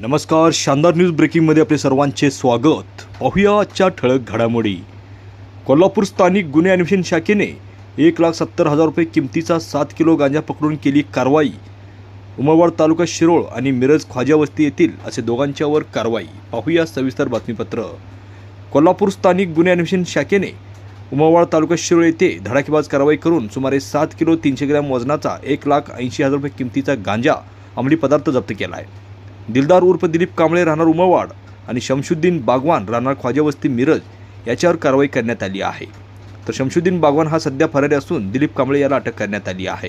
नमस्कार शानदार न्यूज ब्रेकिंगमध्ये आपले सर्वांचे स्वागत. पाहूया आजच्या ठळक घडामोडी. कोल्हापूर स्थानिक गुन्हे अन्वेषण शाखेने एक लाख सत्तर हजार रुपये किमतीचा सात किलो गांजा पकडून केली कारवाई. उमरवाड तालुका शिरोळ आणि मिरज ख्वाजा वस्ती येथील असे दोघांच्यावर कारवाई. पाहूया सविस्तर बातमीपत्र. कोल्हापूर स्थानिक गुन्हे अन्वेषण शाखेने उमरवाड तालुका शिरोळ येथे धडाकेबाज कारवाई करून सुमारे सात किलो तीनशे ग्रॅम वजनाचा एक लाख ऐंशी हजार रुपये किमतीचा गांजा अंमली पदार्थ जप्त केला आहे. दिलदार उर्फ दिलीप कांबळे राहणार उमावाड आणि शमशुद्दीन बागवान राहणार ख्वाजावस्ती मिरज याच्यावर कारवाई करण्यात आली आहे. तर शमशुद्दीन बागवान हा सध्या फरारी असून दिलीप कांबळे याला अटक करण्यात आली आहे.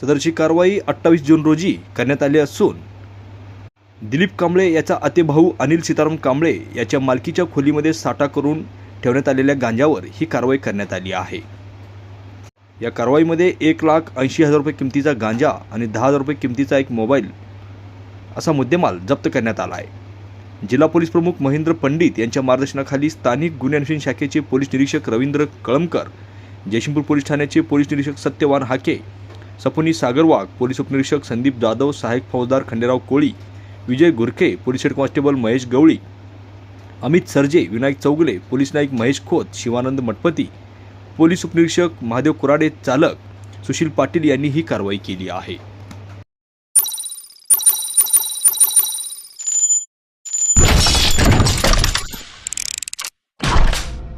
सदरची कारवाई अठ्ठावीस जून रोजी करण्यात आली असून दिलीप कांबळे याचा अतिभाऊ अनिल सीताराम कांबळे याच्या मालकीच्या खोलीमध्ये साठा करून ठेवण्यात आलेल्या गांजावर ही कारवाई करण्यात आली आहे. या कारवाईमध्ये एक लाख ऐंशी हजार रुपये किमतीचा गांजा आणि दहा हजार रुपये किमतीचा एक मोबाईल असा मुद्देमाल जप्त करण्यात आला आहे. जिल्हा पोलीस प्रमुख महेंद्र पंडित यांच्या मार्गदर्शनाखाली स्थानिक गुन्हे अन्वेषण शाखेचे पोलीस निरीक्षक रवींद्र कळमकर जयसिंगपूर पोलीस ठाण्याचे पोलीस निरीक्षक सत्यवान हाके सपुनी सागरवाग पोलीस उपनिरीक्षक संदीप जाधव सहाय्यक फौजदार Khanderao Koli Vijay Gurkhe police head constable Mahesh Gawali Amit Sarje Vinayak Chougale police Naik Mahesh Khot Shivanand Mathpati police उपनिरीक्षक महादेव कुराडे चालक सुशील पाटील यांनी ही कारवाई केली आहे.